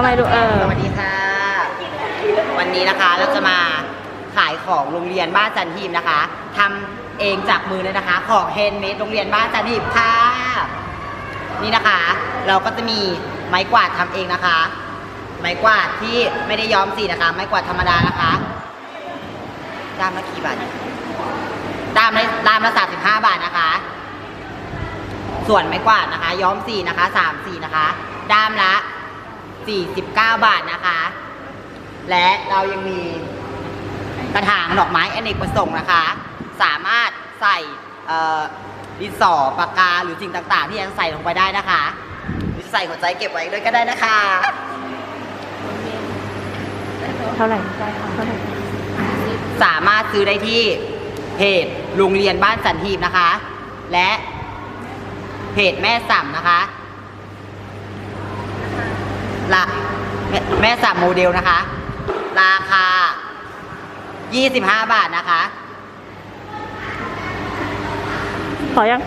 ไมดูเออ สวัสดีค่ะ วันนี้นะคะเราจะมาขายของโรงเรียนบ้านจันทีมนะคะทำเองจากมือเลยนะคะ ของเฮนเมดโรงเรียนบ้านจันทีมค่ะ นี่นะคะ เราก็จะมีไม้กวาดทำเองนะคะ ไม้กวาดที่ไม่ได้ย้อมสีนะคะ ไม้กวาดธรรมดานะคะด้ามละกี่บาทด้ามละด้ามละสามสิบห้าบาทนะคะ ส่วนไม้กวาดนะคะ ย้อมสีนะคะสามสีนะคะ ด้ามละ 49 บาทนะคะ และเรายังมีกระถางดอกไม้อเนกประสงค์นะคะ สามารถใส่เอ่อดินสอปากกาหรือสิ่งต่าง ๆ ที่ยังใส่ลงไปได้นะคะหรือใส่หัวใจเก็บไว้ด้วยก็ได้นะคะ เท่าไหร่เท่าไหร่สามารถซื้อได้ที่เพจโรงเรียนบ้านสันทีบนะคะ และเพจแม่สัมนะคะละ แม่แม่สัมโมเดลนะคะ ราคา 25 บาทนะคะพอยัง